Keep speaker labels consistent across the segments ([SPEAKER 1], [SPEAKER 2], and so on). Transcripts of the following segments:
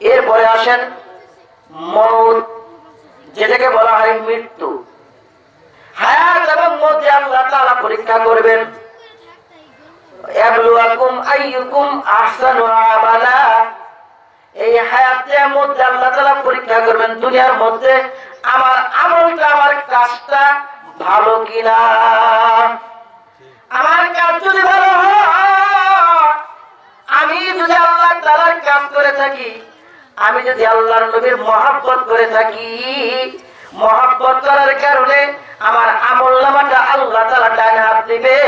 [SPEAKER 1] এরপরে আসেন মৌত যেটাকে বলা হয় মৃত্যু। হায়াত এবং মধ্যে আল্লাহ তাআলা পরীক্ষা করবেন। ইয়াবলুয়াকুম আইয়ুকুম আহসানু আমালা। এই হায়াতের মধ্যে আল্লাহ পরীক্ষা করবেন, দুনিয়ার মধ্যে আমার আমলটা, আমার কাজটা ভালো কিনা। আমার কাজ যদি ভালো হয়, আমি যদি আল্লাহ তাআলার কাজ করে থাকি আমি যদি আল্লাহর নবীর মহাব্বত করে থাকি, মহাব্বত করার কারণে আমার আমল নামাটা আল্লাহ তালা ডানে হাত দিবে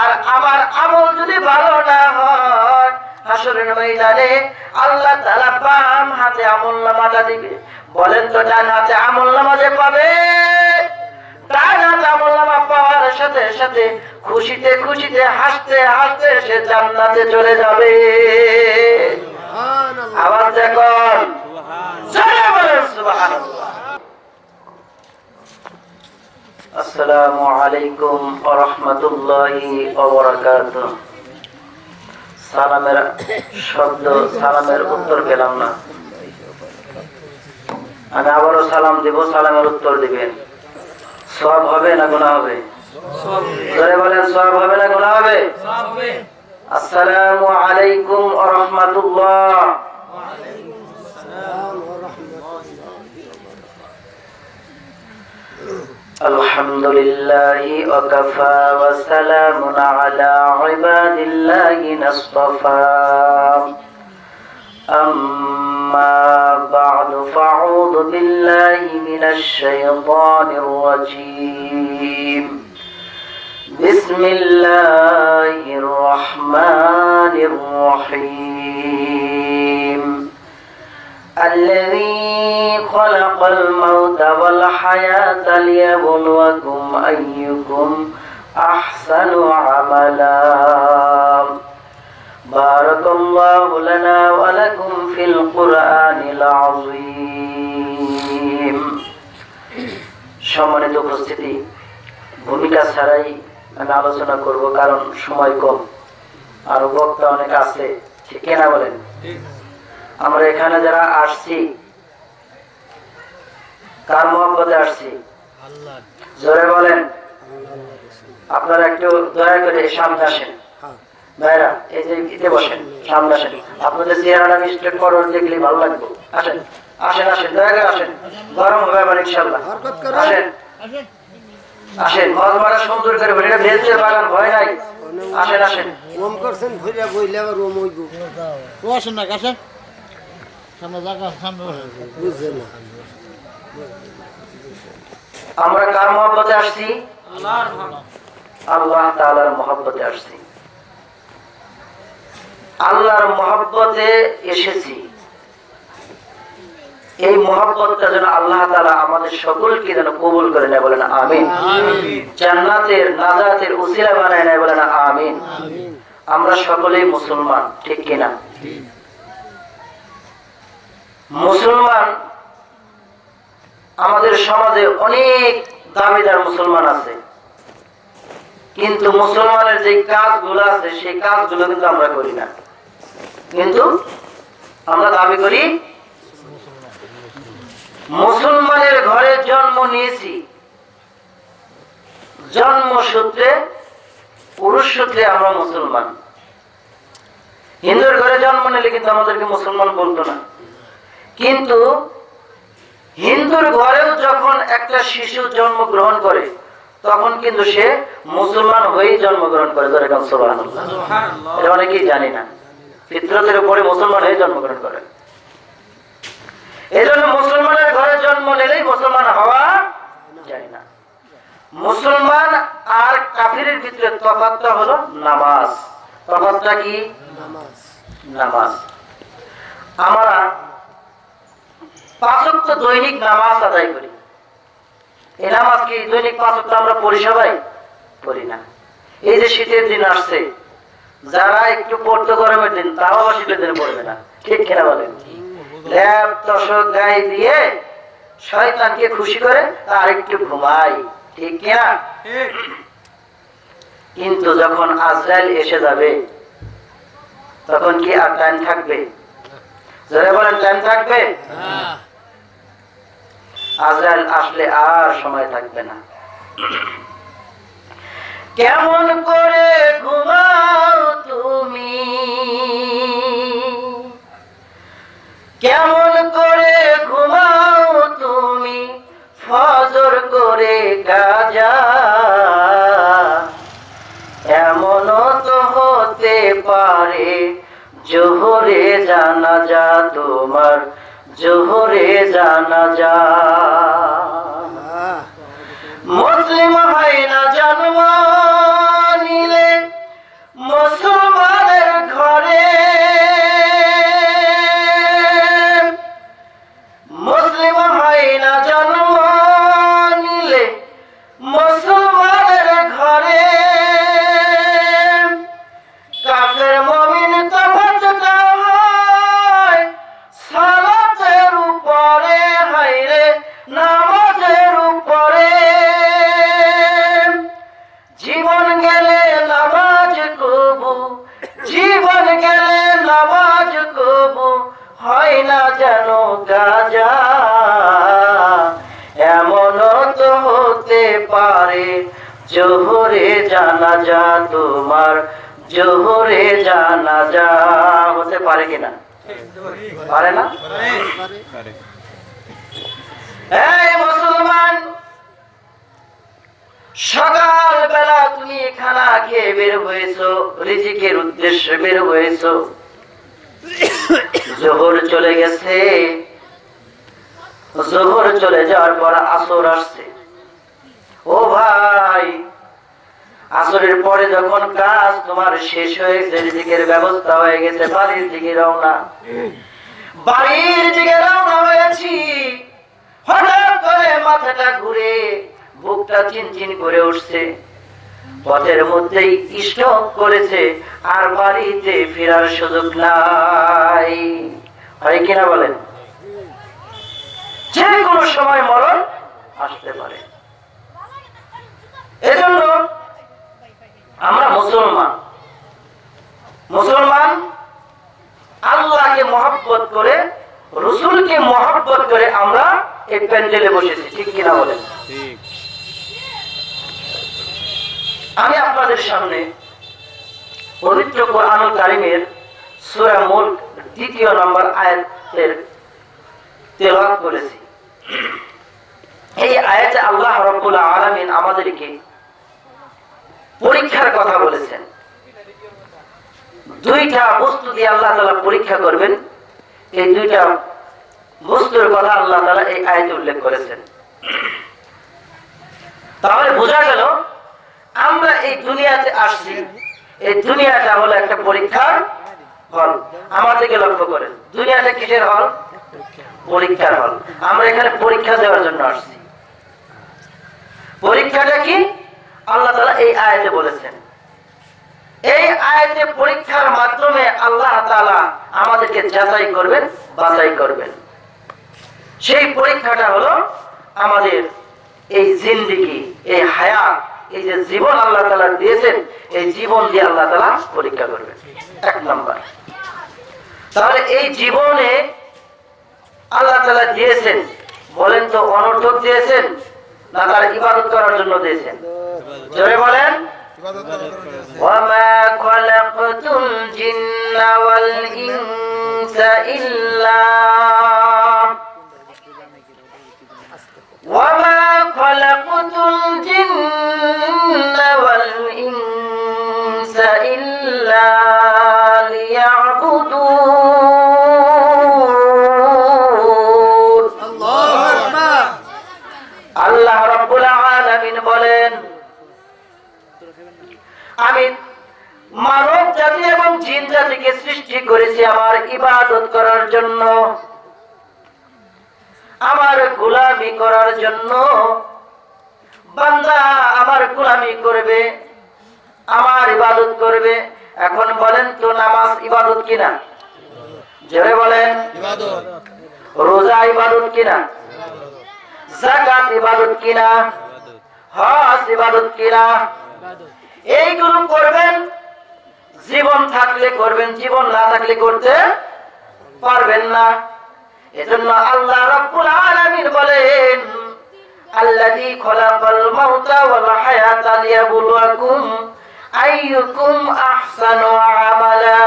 [SPEAKER 1] আর আমার আমল যদি ভালো না হয় খুশিতে খুশিতে হাসতে হাসতে সে জান্নাতে চলে যাবে। আবার দেখুন আসসালামু আলাইকুম রাহমাতুল্লাহি সালামের শব্দ সালামের উত্তর পেলাম না। আমি আবারও সালাম দেব সালামের উত্তর দিবেন। সব হবে না গুনাহ হবে? বলেন সব হবে না গুনাহ হবে। السلام عليكم ورحمة الله. الحمد لله وكفى وسلام على عباد الله اصطفى أما بعد فأعوذ بالله من الشيطان الرجيم. بسم الله الرحمن الرحيم الذي خلق الموت والحياة ليبلوكم أيكم أحسن عملا بارك الله لنا ولكم في القرآن العظيم সম্মানিত উপস্থিতি ভূমিকা ছাড়াই আমি আলোচনা করব কারণ সময় কম। আরও বক্তা অনেক আছে ঠিক কিনা বলেন? আমরা এখানে যারা আসছি কার মহব্বতে আসছি? জোরে বলেন। আপনারা একটু দয়া করে সামনে আসেন। ভাইরা এই যে ইতে বসেন সামনে আসেন। আপনাদের চেহারাটা মিস্টেক করুন দেখলে ভালো লাগবে। আসেন আসেন আসেন দয়া করে আসেন। গরম হবে আবার ইনশাল্লাহ আসেন। আসেন। সুন্দর করে বলি বাগান ভয় নাই। আসেন আসেন।
[SPEAKER 2] ওম করছেন ভইরা বইলে আবার ওম হইব।
[SPEAKER 3] ও আসেন না কাছে সামনে জায়গা সামনে বসে।
[SPEAKER 2] বুঝছে না।
[SPEAKER 1] আমরা কার মহব্বতে আসছি? আল্লাহ তাআলার মহব্বতে আসছি। আল্লাহর মহব্বতে এসেছি। এই মহব্বতটা যেন আল্লাহ তাআলা আমাদের সকলকে যেন কবুল করে নেয় বলেন আমিন। জান্নাতের নাজাতের উসিলা বানায় নেয় বলেন আমিন। আমরা সকলেই মুসলমান ঠিক কিনা মুসলমান আমাদের সমাজে অনেক দাবিদার মুসলমান আছে। কিন্তু মুসলমানের যে কাজগুলো আছে সেই কাজগুলো কিন্তু আমরা করি না। কিন্তু আমরা দাবি করি মুসলমানের ঘরে জন্ম নিয়েছি। জন্মসূত্রে পুরুষ সূত্রে আমরা মুসলমান। হিন্দুর ঘরে জন্ম নিলে কিন্তু আমাদেরকে মুসলমান বলতো না। কিন্তু হিন্দুর ঘরেও যখন একটা শিশু জন্মগ্রহণ করে, তখন কিন্তু সে মুসলমান হয়েই জন্মগ্রহণ করে ধরে কারণ অনেকেই জানি না। ফিতরতের উপরে মুসলমান হয়ে জন্মগ্রহণ করে। এই মুসলমানের ঘরে জন্ম নিলেই মুসলমান হওয়া যায় না। মুসলমান আর কাফিরের ভিতরে তফাৎটা হলো নামাজ। তফাৎটা কি?
[SPEAKER 2] নামাজ।
[SPEAKER 1] আমরা পাঁচক তো দৈনিক নামাজ আদায় করি। এই নামাজ কি দৈনিক পাঁচক তো আমরা পড়ি সবাই? পড়ি না। এই যে শীতের দিন আসছে, যারা একটু পড়তে গরমের দিন তাও আবার শীতের দিনে পড়বে না। ঠিক কিনা বলেন? ল্যাপ তসক গায়ে দিয়ে শয়তানকে খুশি করে তার একটু ঘুমাই ঠিক কিনা? কিন্তু যখন আজরাইল এসে যাবে তখন কি আর টাইম থাকবে? যারা বলেন টাইম থাকবে? আজরাইল আসলে আর সময় থাকবে না। কেমন করে ঘুমাও তুমি? কেমন করে ঘুমাও তুমি? ফজর করে গাজা। এমনও তো হতে পারে, জোহরে জানা যা তোমার, জোহরে জানা যা জোহরে জানা যা তোমার, জোহরে জানা যা, হতে পারে কিনা? পারে না? মুসলমান সকাল বেলা তুমি খানা খেয়ে বের হয়েছো, রিজিকের উদ্দেশ্যে বের হয়েছো। জোহর চলে গেছে। জোহর চলে যাওয়ার পর আসর আসছে। ও ভাই, আসরের পরে যখন কাজ তোমার শেষ হয়েছে রিজিকের ব্যবস্থা হয়ে গেছে, বাড়ির দিকে রওনা। বাড়ির দিকে রওনা হয়েছি। হঠাৎ করে মাথাটা ঘুরে বুকটা চিনচিন করে উঠছে। পথের মধ্যেই স্টক করেছে, আর বাড়িতে ফেরার সুযোগ নাই। হয় কিনা বলেন? যে কোনো সময় মরণ আসতে পারে। এজন্য আমরা মুসলমান। মুসলমান আল্লাহকে মহব্বত করে রসুলকে মহব্বত করে আমরা এই প্যান্ডেলে বসেছি ঠিক কিনা বলেন? আমি আপনাদের সামনে পবিত্র কোরআনুল কারিমের সূরা মুলক দ্বিতীয় নম্বর আয়াতের তেলাওয়াত করেছি। এই আয়াতে আল্লাহ রাব্বুল আলামিন আমাদেরকে পরীক্ষার কথা বলেছেন। দুইটা বস্তু দিয়ে আল্লাহ তাআলা পরীক্ষা করবেন। এই দুইটা বস্তুর কথা আল্লাহ তাআলা এই আয়াতে উল্লেখ করেছেন। তাহলে বোঝা গেল, আমরা এই দুনিয়াতে আসছি। এই দুনিয়াটা হলো একটা পরীক্ষার হল। আমার দিকে লক্ষ্য করেন, দুনিয়াটা কিসের হল? পরীক্ষার হল। আমরা এখানে পরীক্ষা দেওয়ার জন্য আসছি। পরীক্ষাটা কি? আল্লাহ তাআলা এই আয়াতে বলেছেন। এই আয়াতে পরীক্ষার মাধ্যমে আল্লাহ তাআলা আমাদেরকে যাচাই করবেন, বাছাই করবেন। সেই পরীক্ষাটা হলো আমাদের এই জিন্দিগি, এই হায়াত এই যে জীবন আল্লাহ তালা দিয়েছেন, এই জীবন দিয়ে আল্লাহ তালা পরীক্ষা করবেন। এক নম্বর। তাহলে এই জীবনে আল্লাহ তালা দিয়েছেন, বলেন তো অনর্থক দিয়েছেন না তার ইবাদত করার জন্য দিয়েছেন জোরে বলেন وما خلقت الجن والإنس إلا وما خلقت الجن করেছি আমার ইবাদত করার জন্য। আমার গোলামি করার জন্য। বান্দা আমার গোলামি করবে, আমার ইবাদত করবে। এখন বলেন তো নামাজ ইবাদত কিনা? জোরে বলেন। রোজা ইবাদত কিনা? জাকাত ইবাদত কিনা? হজ ইবাদত কিনা? এইগুলো করবেন জীবন থাকলে করবেন, জীবন না থাকলে করতে পারবেন না। এজন্য আল্লাহ রাব্বুল আলামিন বলেন, আল্লাযী খলাকাল মাউতা ওয়াল হায়াতা লিয়াবলুয়াকুম আইয়ুকুম আহসানু আমালা।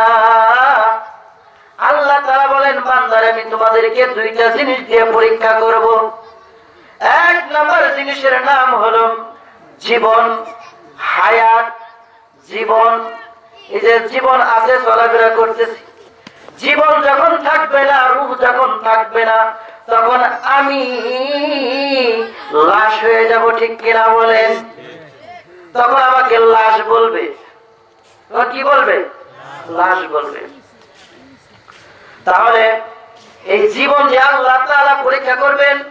[SPEAKER 1] আল্লাহ তাআলা বলেন, বান্দারে, আমি তোমাদেরকে দুইটা জিনিস দিয়ে পরীক্ষা করব। এক নম্বর জিনিসের নাম হলো জীবন, হায়াত, জীবন এই যে জীবন আছে চলাফেরা করতেছি। জীবন যখন থাকবে না রূপ যখন থাকবে না তখন আমি লাশ হয়ে যাব ঠিক কিনা বলেন? তখন আমাকে লাশ বলবে। তখন কি বলবে? লাশ বলবে। তাহলে এই জীবন যে আল্লাহ তাআলা পরীক্ষা করবেন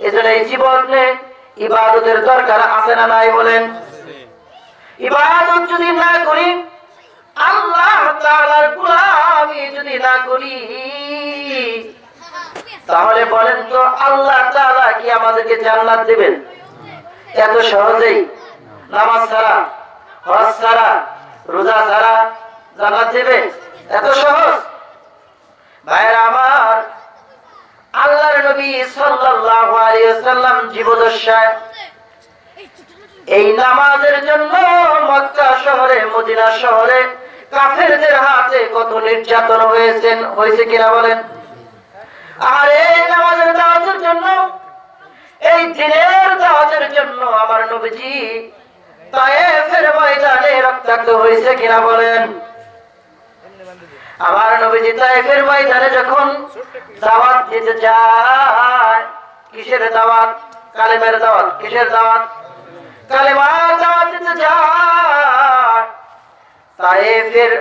[SPEAKER 1] এজন্য এই জীবনে ইবাদতের দরকার আছে না নাই বলেন? ইবাদত যদি না করি আল্লাহ যদি না করি, তাহলে বলেন তো আল্লাহ কি আমাদেরকে জান্নাত দিবেন? এত সহজেই? নামাজ ছাড়া, হজ ছাড়া, রোজা ছাড়া জান্নাত দেবে? এত সহজ? ভাইরা আমার, আল্লাহর নবী সাল্লাল্লাহু আলাইহি ওয়াসাল্লাম এই নামাজের জন্য মক্কা শহরে, মদিনা শহরে কাফেরদের হাতে কত নির্যাতন হয়েছে কিনা বলেন? আর এই নামাজের দাওয়াতের জন্য, এই দিনের দাওয়াতের জন্য আমার নবীজি তায়েফের ময়দানে রক্তাক্ত হয়েছে কিনা বলেন? আমার নবীজি তায়েফের ময়দানে যখন দাওয়াত দিতে যায়, কিসের দাওয়াত? কালেমের দাওয়াত। কিসের দাওয়াত? কালেমা দাওয়াত দিতে যায়। তায়েফের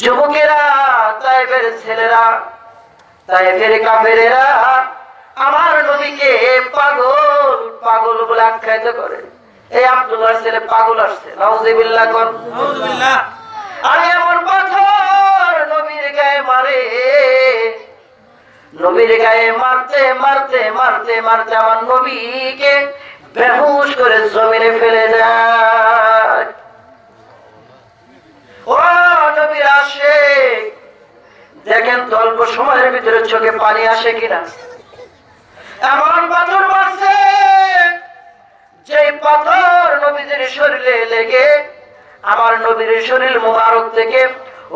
[SPEAKER 1] যুবকেরা তায়েফের ছেলেরা তায়েফের কাফেরেরা আমার নবীকে পাগল পাগল বলে আখ্যায়িত করে। এই আব্দুল্লাহর ছেলে পাগল আসছে। নাউজুবিল্লাহ কোন। আরে এমন পাথর নবীর গায়ে মারে। নবীর গায়ে মারতে মারতে মারতে মারতে আমার নবীকে বেহুশ করে জমিনে ফেলে যায় দেখেন অল্প সময়ের ভিতরে চোখে পানি আসে কিনা। এমন পাথর মারছে যে পাথর নবীদের শরীরে লেগে আমার নবীর শরীর মোবারক থেকে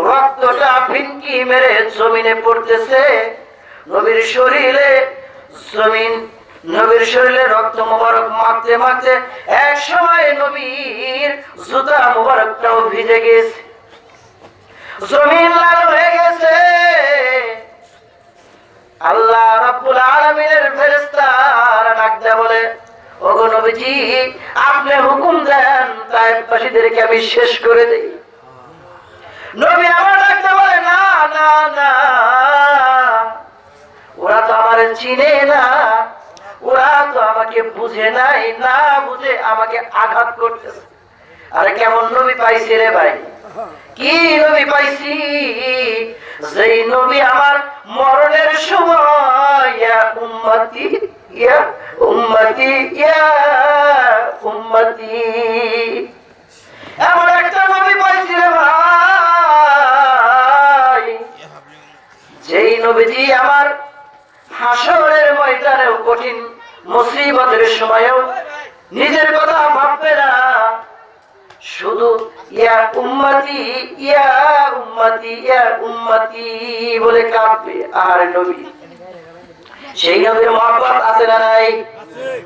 [SPEAKER 1] রক্তটা ফিনকি মেরে জমিনে পড়তেছে। নবীর শরীরে জমিন, নবীর শরীরে রক্ত মোবারক মাখতে মাখতে এক সময় নবীর জুতা মোবারকটাও ভিজে গেছে। জমিন লাল হয়ে গেছে। আল্লাহ রাব্বুল আলামিনের ফেরেশতারা ডাক দেয়া বলে, ওগো নবীজি, আপনি হুকুম দেন তাইফবাসীদেরকে আমি শেষ করে দেই। নবী আমার ডাকতে বলে, না না না, ওরা তো আমার চিনে না, ওরা তো আমাকে বুঝে নাই, না বুঝে আমাকে আঘাত করতেছে। আরে কেমন নবী পাইছি রে ভাই? কি নবী পাইছি? যেই নবী আমার মরণের সময়, ইয়া এমন একটা নবী পাইছি রে ভাই। যেই নবীজি আমার হাসরের ময়দানেও কঠিন মুসিবতের সময়েও নিজের কথা ভাববে না। শুধু ইয়া উম্মতি ইয়া উম্মতি ইয়া উম্মতি বলে কাঁদবে আর নবী। সেই নবীর মহাব্বত আছে না নাই?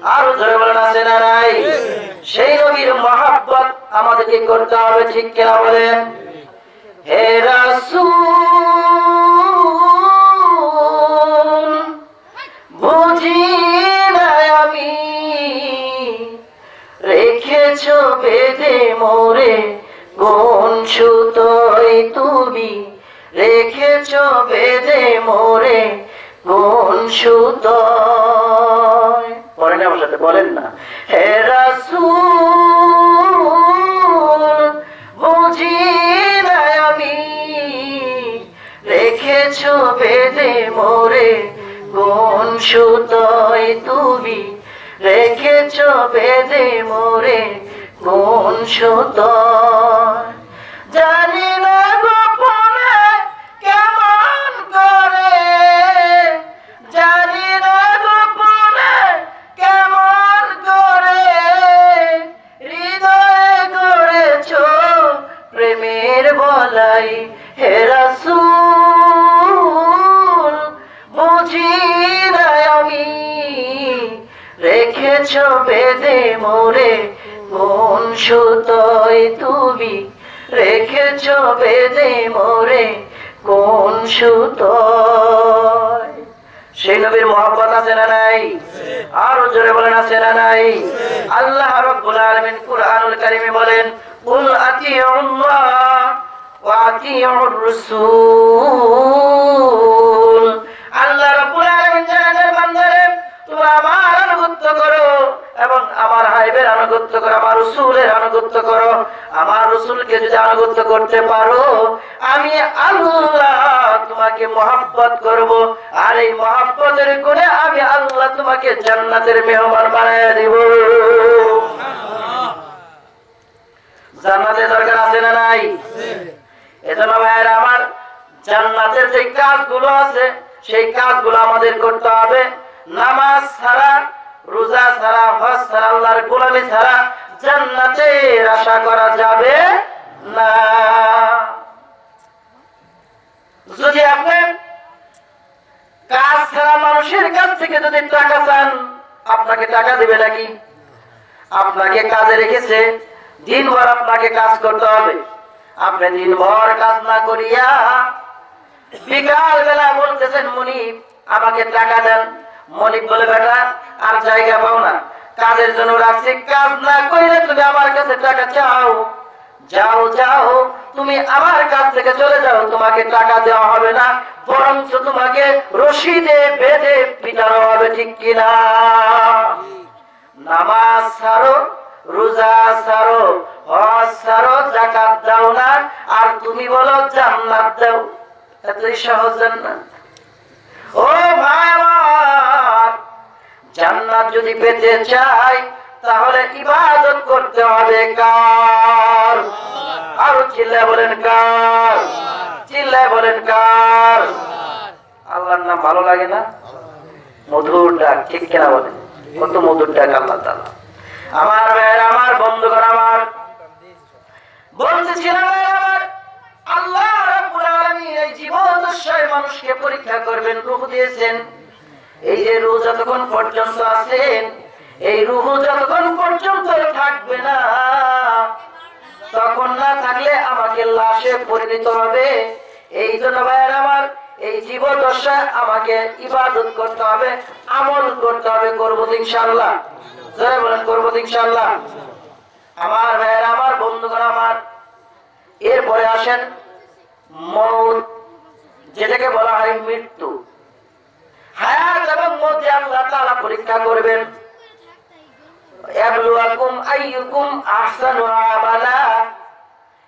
[SPEAKER 1] আরও ধরে বলেন, আছে না নাই? সেই নবীর মহাব্বত আমাদেরকে করতে হবে, ঠিক কিনা বলেন? হে রাসূল! রেখেছ বেদে মোরে কোন সুতোয় তুমি রেখেছ বেদে মোরে কোন সুতোয় পড়েন আমার সাথে, বলেন না। হে বুঝি আমি রেখেছ বেদে মোরে কোন সুতোয় তুমি রেখেছ বেদে মোরে কোন সুতোয় জানি না গোপনে কেমন করে। জানি না গোপনে কেমন করে। হৃদয়ে গড়েছ প্রেমের বলাই হে রাসূল। বুঝি না আমি। রেখেছ বেদে মোরে সুতোয় তুমি রেখেছ বেদে মোরে কোন সুতোয়? সেই নবীর মহব্বত আছে না নাই? আরও জোরে বলেন, আছে না নাই? আল্লাহ রাব্বুল আলামিন কুরআনুল কারীমে বলেন, কুল আতিউল্লাহ ওয়া আতিউর রাসূল। আল্লাহ রাব্বুল আলামিন জানেন বান্দারে, তোমরা আমার এবং আমার হাইবের আনুগত্য করো আমার রসুলের আনুগত্য করো আমার রসুলকে যদি আনুগত্য করতে পারো আমি আল্লাহ তোমাকে মহাব্বত করব। আর এই মহাব্বতের গুণে আমি আল্লাহ তোমাকে জান্নাতের মেহমান বানায় দিব। জান্নাতের দরকার আছে না নাই? এজন্য ভাইয়েরা আমার জান্নাতের যে কাজগুলো আছে সেই কাজগুলো আমাদের করতে হবে। নামাজ ছাড়া রোজা ছাড়া, হজ ছাড়া, আল্লাহর গোলামি ছাড়া জান্নাতের আশা করা যাবে না। যদি আপনি কাজ ছাড়া মানুষের কাছ থেকে যদি টাকা চান, আপনাকে টাকা দিবে নাকি? আপনাকে কাজে রেখেছে, দিনভর আপনাকে কাজ করতে হবে। আপনি দিনভর কাজ না করিয়া বিকাল বেলা বলতেছেন, মনিব, আমাকে টাকা দেন। মনিব বলে, বেটা, আর জায়গা পাও না। কাজের জন্য রাখছি, কাজ না কইলে তুমি আমার কাছে টাকা চাও। যাও যাও, তুমি আমার কাছ থেকে চলে যাও, তোমাকে টাকা দেওয়া হবে না, বরঞ্চ তোমাকে রশিদে বেঁধে পিটানো হবে, ঠিক কিনা? নামাজ ছাড়ো, রোজা ছাড়ো, হজ ছাড়ো জাকাত দাও না, আর তুমি বলো, জান্নাত দাও। এতই সহজ জান্নাত। ও ভাই জান্নাত যদি পেতে চাই, তাহলে ইবাদত করতে হবে কার? আর চিল্লায় বলেন কার? চিল্লায় বলেন কার? আল্লাহর নাম ভালো লাগে না? মধুর ডাক, ঠিক কিনা বলেন? কত মধুর ডাক আল্লাহ আমার ভাইয়ের, আমার বন্ধু বন্ধুগণ আমার। বলতেছিলাম আমার। আল্লাহ রাব্বুল আলামিন এই জীবদ্দশায় মানুষকে পরীক্ষা করবেন, রূহ দিয়েছেন। এই যে রূহ যতক্ষণ পর্যন্ত আছেন, এই রূহ যতক্ষণ পর্যন্ত থাকবে না, তখন না থাকলে আমাকে লাশে পরিণত হবে। এই জন্য ভাইয়ের আমার এই জীবদশা আমাকে ইবাদত করতে হবে, আমল করতে হবে, করব তো ইনশাল্লাহ জয় বলেন, করব তো ইনশাল্লাহ আমার ভাইয়ের, আমার বন্ধুগণ আমার, এরপরে আসেন মৌত যেটাকে বলা হয় মৃত্যু। হায়াত এবং মধ্যে আল্লাহ তাআলা পরীক্ষা করবেন। ইয়াবলুয়াকুম আইয়ুকুম আহসানু আমালা।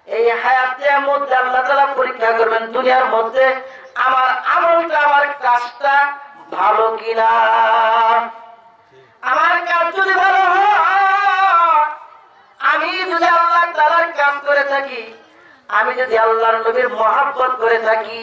[SPEAKER 1] এই হায়াতের মধ্যে আল্লাহ তাআলা পরীক্ষা করবেন, দুনিয়ার মধ্যে আমার আমলটা, আমার কাজটা ভালো কিনা? আমার কাজ যদি ভালো আমি যদি আল্লাহ তাআলার কাজ করে থাকি, আমি যদি আল্লাহর নবীর মহাব্বত করে থাকি,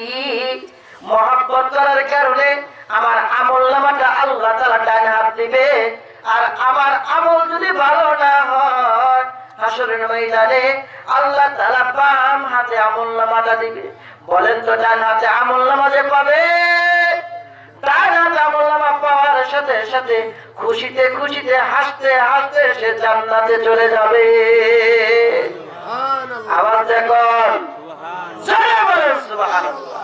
[SPEAKER 1] মহাব্বত করার কারণে আমার আমল নামাটা আল্লাহ তাআলা ডান হাত দিবে। আর আমার আমল যদি ভালো না হয় হাসরের ময়দানে আল্লাহ তাআলা বাম হাতে আমল নামাটা দিবে। বলেন তো ডান হাতে আমল নামা যে পাবে? ডান হাতে আমল নামা পাওয়ার সাথে সাথে খুশিতে খুশিতে হাসতে হাসতে সে জান্নাতে চলে যাবে। আবার দেখুন। জোরে বলেন সুবহানাল্লাহ।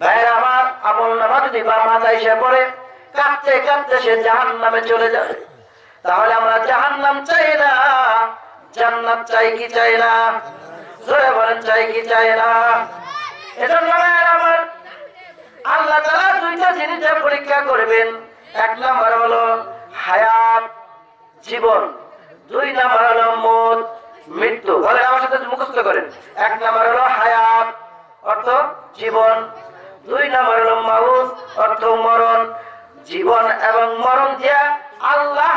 [SPEAKER 1] ভাইরা আমার আমল নামা যদি বাম মাথায় এসে পড়ে কাঁদতে কাঁদতে সে জাহান নামে চলে যাবে তাহলে আমরা জাহান নাম চাই না, জান্নাত চাই কি চাই না? জোরে বলেন, চাই কি চাই না? এজন্য ভাইয়ের আমার আল্লাহ তাআলা দুইটা জিনিসের পরীক্ষা করবেন। এক নাম্বার হলো হায়াত, জীবন। দুই নাম্বার হলো মত, মৃত্যু। বলেন আমার সাথে মুখস্থ করেন। এক নাম্বার হলো হায়াত, অর্থ জীবন। দুই নাম্বার হলো মাউত অর্থ মরণ, জীবন এবং মরণ দিয়া আল্লাহ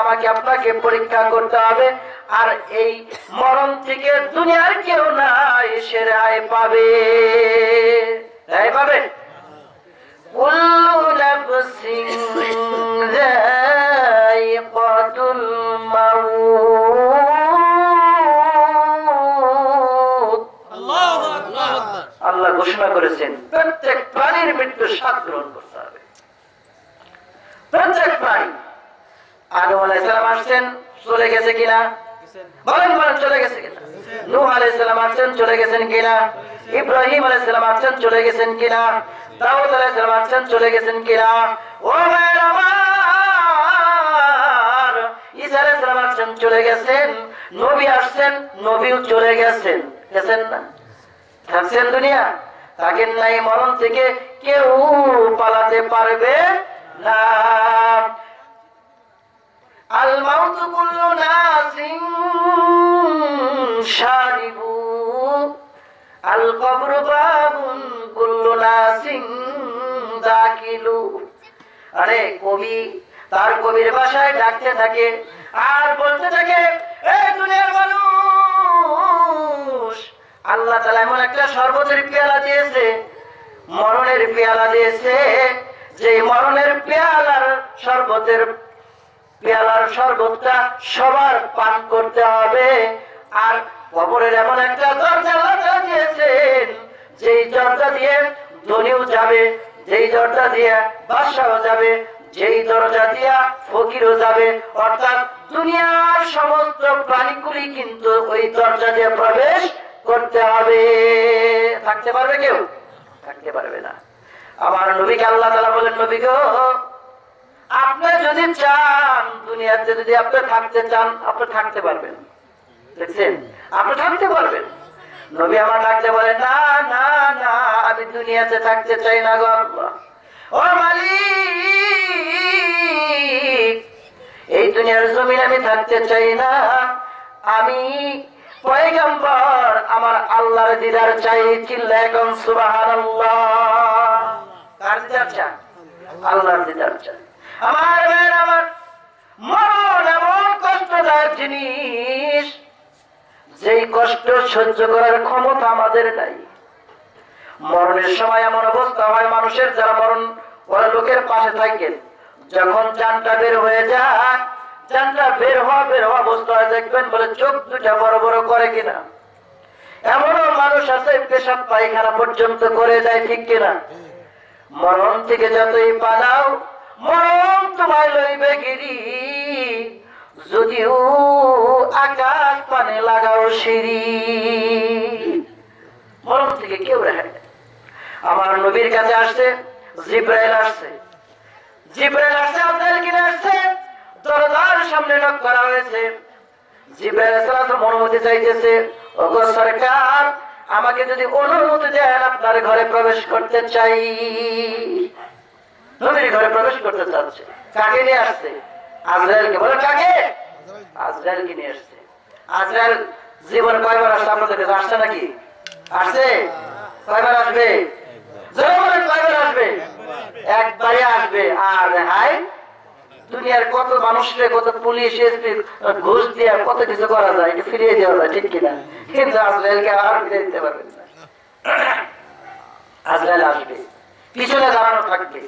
[SPEAKER 1] আমাকে আপনাকে পরীক্ষা করতে হবে। আর এই মরণ থেকে দুনিয়ার কেউ নাই সে রায় পাবে। রায় পাবে? কুল্লু নাফসিন যায়িকাতুল ঘোষণা করেছেন, প্রত্যেক প্রাণীর মৃত্যু স্বাদ গ্রহণ করতে হবে। প্রত্যেক প্রাণী, আদম আসছেন, চলে গেছে কিনা? চলে গেছেন কিনা? ইব্রাহিম আসছেন, চলে গেছেন কিনা? দাউদ চলে গেছেন কিনা? ও চলে গেছেন। নবী আসছেন, নবীও চলে গেছেন। গেছেন না? থাকছেন দুনিয়া? থাকেন নাই মরণ থেকে কেউ পালাতে পারবে আল দাখিলু। আরে কবি, তার কবির ভাষায় ডাকতে থাকে, আর বলতে থাকে এই দুনিয়ার মানুষ আল্লাহ তালা এমন একটা শরবতের পেয়ালা দিয়েছে, মরণের পেয়ালা দিয়েছে। যে মরণের পেয়ালার শরবতের পেয়ালার শরবতটা সবার পান করতে হবে। আর কবরের এমন একটা দরজা লাগা দিয়েছেন, যেই দরজা দিয়ে ধনীও যাবে, যেই দরজা দিয়ে বাদশাও যাবে, যেই দরজা দিয়া ফকিরও যাবে। অর্থাৎ দুনিয়ার সমস্ত প্রাণীগুলি কিন্তু ওই দরজা দিয়ে প্রবেশ করতে হবে। থাকতে পারবে কেউ? থাকতে পারবে না। আমার নবীকে আল্লাহ তালা বলেন, নবী গো, আপনি যদি চান, দুনিয়াতে যদি আপনি থাকতে চান, আপনি থাকতে পারবেন। দেখছেন? আপনি থাকতে পারবেন। নবী আমার থাকতে বলে, না না না, আমি দুনিয়াতে থাকতে চাই না গো ও মালিক, এই দুনিয়ার জমিন আমি থাকতে চাই না। আমি পয়গম্বর, আমার আল্লাহর দিদার চাই চিল্লা এখন সুবহানাল্লাহ। আল্লাহর দিদার চাই। আমার ভাইয়ের আমার মরণ এমন কষ্টদায়ক জিনিস, যেই কষ্ট সহ্য করার ক্ষমতা আমাদের নাই। মরণের সময় এমন অবস্থা হয়, মানুষের যারা মরণ ওরা লোকের পাশে থাকেন। যখন জানটা বের হয়ে যায় জানটা বের হওয়া বের হওয়া অবস্থায় দেখবেন বলে চোখ দুটা বড় বড় করে কিনা। এমনও মানুষ আছে, পেশাব পায়খানা পর্যন্ত করে যায় ঠিক কিনা। মরণ থেকে যতই পালাও, মরণ তোমায় লইবে গিরি। যদিও আকাশ পানে লাগাও সিঁড়ি। মরণ থেকে কেউ রেহাই আমার নবীর কাছে আসছে, জিব্রাইল আসছে। জিব্রাইল আসছে আপনার কিনে আসছে। দরজার সামনে নক করা হয়েছে। অনুমতি চাইতেছে, ওগো সরকার, আমাকে যদি অনুমতি দেন, আপনার ঘরে প্রবেশ করতে চাই। নবীর ঘরে প্রবেশ করতে চাচ্ছে। কাকে নিয়ে আসছে? আজরাইলকে। বলে কাকে? আজরাইলকে নিয়ে আসছে। আজরাইল জীবন কয়বার আসছে আপনাদের কাছে? আসছে নাকি? আসছে? কয়বার আসবে? জোরে কয়বার আসবে? একবারে আসবে। আর হাই দুনিয়ার কত মানুষকে, কত পুলিশ, এসপি, ঘুষ দিয়ে কত কিছু করা যায়, এটা ফিরিয়ে দেওয়া যায়, ঠিক কিনা? কিন্তু আজরাইলকে আর ফিরিয়ে দিতে পারবেন না। আজরাইল আসবে। পিছনে দাঁড়ানো থাকবে।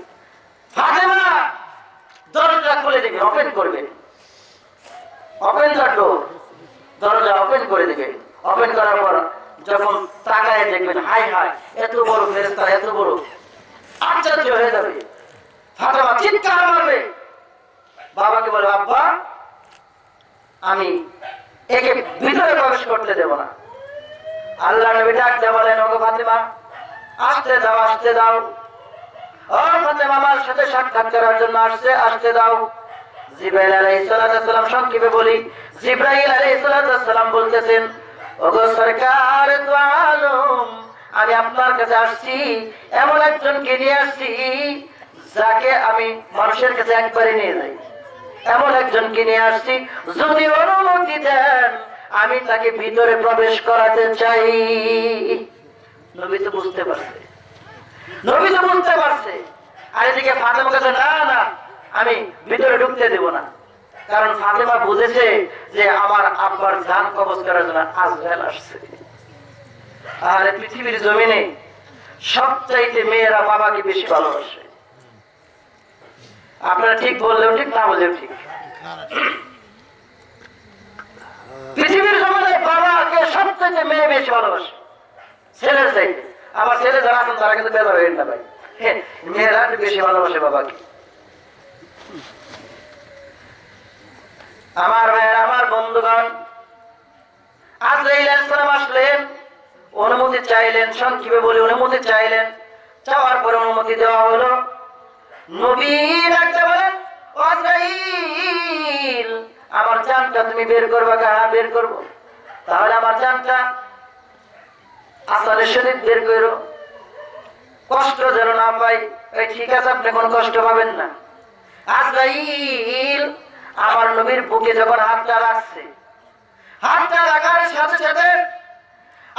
[SPEAKER 1] হয়ে চিৎকার মারবে। বাবাকে বলে, আব্বা, আমি একে ভিতরে প্রবেশ করতে দেব না। আল্লাহ নবী ডাকতে বলেন, ওগো ফাতেমা, আসতে দাও আসতে দাও। ও ফাতেমা, আমার সাথে সাক্ষাৎ করার জন্য আসতে দাও। বলতেছেন, ওগো সরকার আমি আপনার কাছে আসছি, এমন একজনকে নিয়ে আসছি, যাকে আমি মানুষের কাছে একবারে নিয়ে যাই। এমন একজনকে নিয়ে আসছি, যদি অনুমতি দেন, আমি তাকে ভিতরে প্রবেশ করাতে চাই। নবী তো বুঝতে পারছে। নবী তো বুঝতে পারছে। আর এদিকে ফাতেমা কাছে না না, আমি ভিতরে ঢুকতে দেব না। কারণ ফাতেমা বুঝেছে যে আমার আব্বার ধান কবজ করার জন্য আজরাইল আসছে। আর পৃথিবীর জমিনে সবচাইতে মেয়েরা বাবাকে বেশি ভালোবাসে। আপনারা ঠিক বললেও ঠিক, না বললেও ঠিক। পৃথিবীর জমিনে বাবাকে সবচাইতে মেয়ে বেশি ভালোবাসে। ছেলের চাইতে আমার ছেলে যারা আছেন, তারা কিন্তু বেদা হয়ে না ভাই। মেয়েরা বেশি ভালোবাসে বাবাকে। আমার ভাইয়ের আমার বন্ধুগণ আজরাইল আসসালাম আসলেন। অনুমতি চাইলেন, সংক্ষেপে বলে, অনুমতি চাইলেন। চাওয়ার পরে অনুমতি দেওয়া হলো। আমার তুমি বের করবা বের তাহলে আমার আসলে শরীর বের করো। কষ্ট যেন না পাই ঠিক আছে, আপনি কোনো কষ্ট পাবেন না। আমার নবীর বুকে যখন হাতটা রাখছে, হাতটা রাখার সাথে সাথে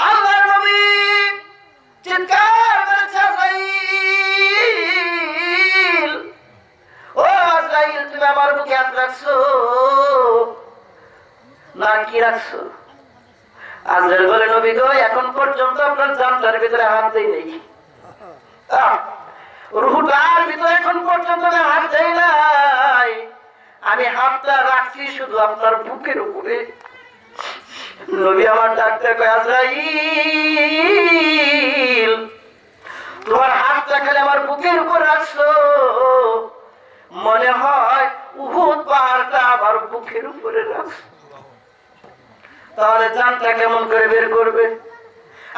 [SPEAKER 1] আল্লাহর নবী চিৎকার করেছে ও আজরাইল তুমি আমার বুকে হাত রাখছো। না কি রাখছো? আজরাইল বলে, নবী গো, এখন পর্যন্ত আপনার জানটার ভিতরে হাত দেই নেই। রুহুটার ভিতরে এখন পর্যন্ত আমি হাত দেই নাই। আমি হাতটা রাখছি শুধু আপনার বুকের উপরে। নবী আমার ডাক্তার কয় আজরাইল, তোমার হাতটা খালি আমার বুকের উপর রাখছো। মনে হয় উহুদ পাহাড়টা আমার বুকের উপরে রাখছো। তাহলে জানটা কেমন করে বের করবে?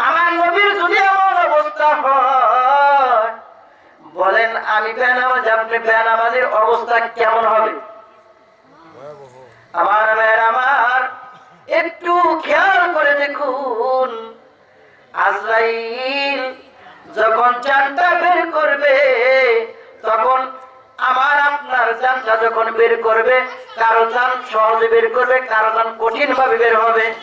[SPEAKER 1] আমার নবীর যদি এমন অবস্থা হয়, বলেন আমি বেনামাজ, আপনি বেনামাজের অবস্থা কেমন হবে? আমার মেয়ের আমার একটু খেয়াল করে দেখুন। আজরাইল যখন চানটা বের করবে, তখন আমার আপনার চানটা যখন বের করবে, কারও চান সহজে বের করবে, কারও চান কঠিন ভাবে বের হবে।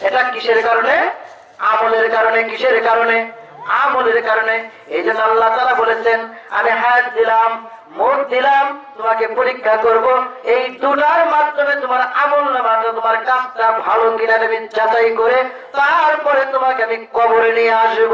[SPEAKER 1] এটা কিসের কারণে? আমলের কারণে, কিসের কারণে? আমলের কারণে। এই জন্য আল্লাহ তারা বলেছেন, আমি হায়াত দিলাম মোট দিলাম, তোমাকে পরীক্ষা করব। এই দুটার মাধ্যমে তোমার আমল নামাটা তোমার কাজটা ভালো কিনা আমি যাচাই করে তারপরে তোমাকে আমি কবরে নিয়ে আসব।